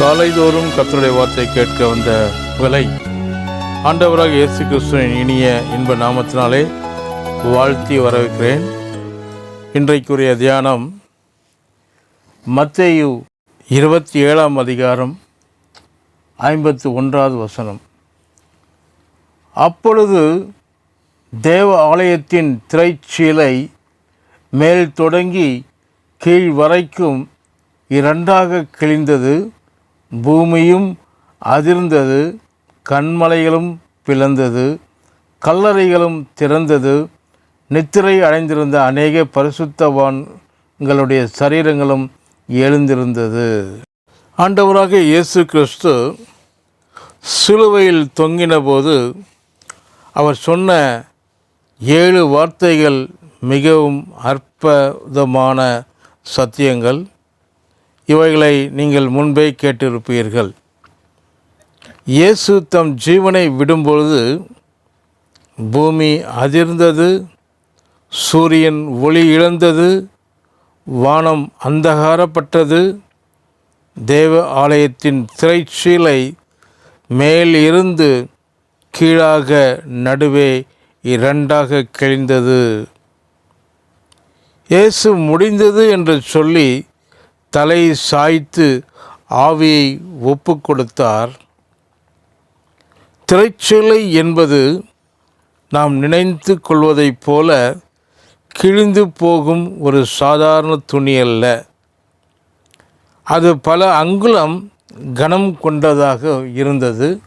காலைதோறும் கத்தருடைய வார்த்தை கேட்க வந்த விலை. ஆண்டவராக இயேசு கிறிஸ்துவின் இனிய இன்ப நாமத்தினாலே வாழ்த்தி வரவேற்கிறேன். இன்றைக்குரிய தியானம் மத்தேயு இருபத்தி ஏழாம் அதிகாரம் ஐம்பத்து ஒன்றாவது வசனம். அப்பொழுது தேவ ஆலயத்தின் திரைச்சீலை மேல் தொடங்கி கீழ் வரைக்கும் இரண்டாக கிழிந்தது. பூமியும் அதிர்ந்தது கண்மலைகளும் பிளந்தது கல்லறைகளும் திறந்தது. நித்திரை அடைந்திருந்த அநேக பரிசுத்தவான்களுடைய சரீரங்களும் எழுந்திருந்தது. ஆண்டவராக இயேசு கிறிஸ்து சிலுவையில் தொங்கினபோது அவர் சொன்ன ஏழு வார்த்தைகள் மிகவும் அற்புதமான சத்தியங்கள். இவைகளை நீங்கள் முன்பே கேட்டிருப்பீர்கள். இயேசு தம் ஜீவனை விடும்பொழுது பூமி அதிர்ந்தது சூரியன் ஒளி இழந்தது வானம் அந்தகாரப்பட்டது தேவ ஆலயத்தின் திரைச்சீலை மேல் இருந்து கீழாக நடுவே இரண்டாக கிழிந்தது. இயேசு முடிந்தது என்று சொல்லி தலை சாய்த்து ஆவியை ஒப்பு கொடுத்தார் திரைச்சீலை என்பது நாம் நினைத்து கொள்வதைப் போல கிழிந்து போகும் ஒரு சாதாரண துணி அல்ல. அது பல அங்குலம் கனம் கொண்டதாக இருந்தது.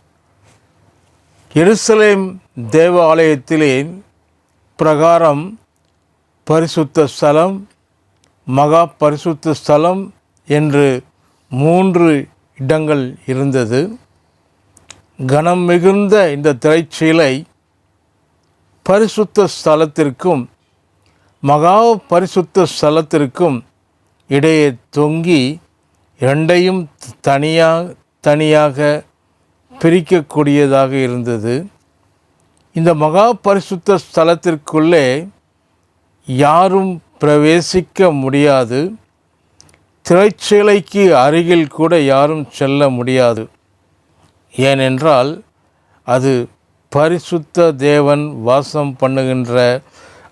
எருசலேம் தேவாலயத்திலே பிரகாரம் பரிசுத்த ஸ்தலம் மகா பரிசுத்த ஸ்தலம் என்று மூன்று இடங்கள் இருந்தது. கனம் மிகுந்த இந்த திரைச்சீலை பரிசுத்த ஸ்தலத்திற்கும் மகா பரிசுத்த ஸ்தலத்திற்கும் இடையே தொங்கி இரண்டையும் தனியாக தனியாக பிரிக்கக்கூடியதாக இருந்தது. இந்த மகா பரிசுத்த ஸ்தலத்திற்குள்ளே யாரும் பிரவேசிக்க முடியாது. திரைச்சேலைக்கு அருகில் கூட யாரும் செல்ல முடியாது. ஏனென்றால் அது பரிசுத்த தேவன் வாசம் பண்ணுகின்ற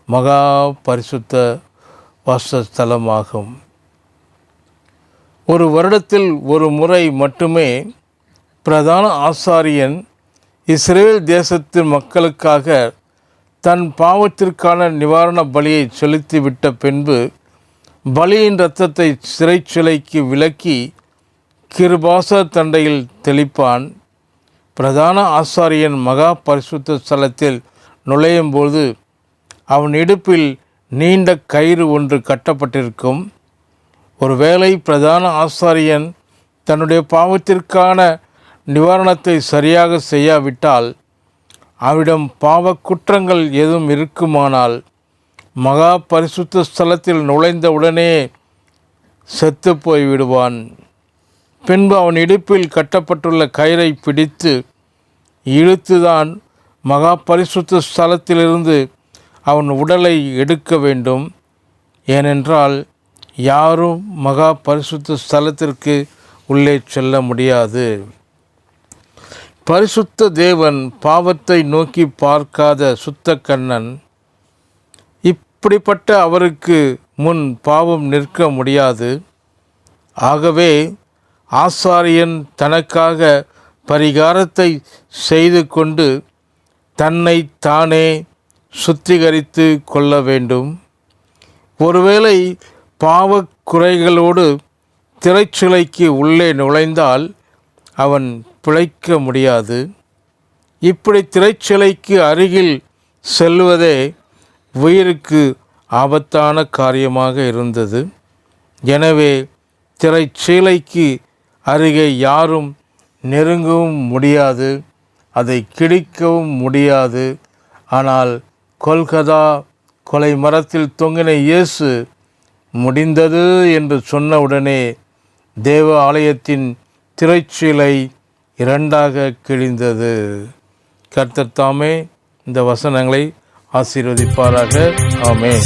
மகா பரிசுத்த வாசஸ்தலமாகும். ஒரு வருடத்தில் ஒரு முறை மட்டுமே பிரதான ஆசாரியன் இஸ்ரேல் தேசத்தின் மக்களுக்காக தன் பாவத்திற்கான நிவாரண பலியை செலுத்திவிட்ட பின்பு பலியின் இரத்தத்தை சிறைச்சிலைக்கு விலக்கி கிருபாச தண்டையில் தெளிப்பான். பிரதான ஆசாரியன் மகா பரிசுத்த ஸ்தலத்தில் நுழையும்போது அவன் இடுப்பில் நீண்ட கயிறு ஒன்று கட்டப்பட்டிருக்கும். ஒருவேளை பிரதான ஆசாரியன் தன்னுடைய பாவத்திற்கான நிவாரணத்தை சரியாக செய்யாவிட்டால் அவரிடம் பாவ குற்றங்கள் எதுவும் இருக்குமானால் மகா பரிசுத்த ஸ்தலத்தில் நுழைந்தவுடனே செத்து போய் விடுவான் பின்பு அவன் இடுப்பில் கட்டப்பட்டுள்ள கயிறை பிடித்து இழுத்துதான் மகா பரிசுத்த ஸ்தலத்திலிருந்து அவன் உடலை எடுக்க வேண்டும். ஏனென்றால் யாரும் மகா பரிசுத்த ஸ்தலத்திற்கு உள்ளே செல்ல முடியாது. பரிசுத்த தேவன் பாவத்தை நோக்கி பார்க்காத சுத்த கண்ணன். இப்படிப்பட்ட அவருக்கு முன் பாவம் நிற்க முடியாது. ஆகவே ஆசாரியன் தனக்காக பரிகாரத்தை செய்து கொண்டு தன்னை தானே சுத்திகரித்து கொள்ள வேண்டும். ஒருவேளை பாவக் குறைகளோடு திரைச்சிலைக்கு உள்ளே நுழைந்தால் அவன் பிழைக்க முடியாது. இப்படி திரைச்சிலைக்கு அருகில் செல்வதே உயிருக்கு ஆபத்தான காரியமாக இருந்தது. எனவே திரைச்சீலைக்கு அருகே யாரும் நெருங்கவும் முடியாது. அதை கிடிக்கவும் முடியாது. ஆனால் கொல்கதா கொலை மரத்தில் தொங்கின இயேசு முடிந்தது என்று சொன்னவுடனே தேவ ஆலயத்தின் திரைச்சீலை இரண்டாக கிழிந்தது. கர்த்தர் தாமே இந்த வசனங்களை ஆசீர்வதிப்பாராக. ஆமென்.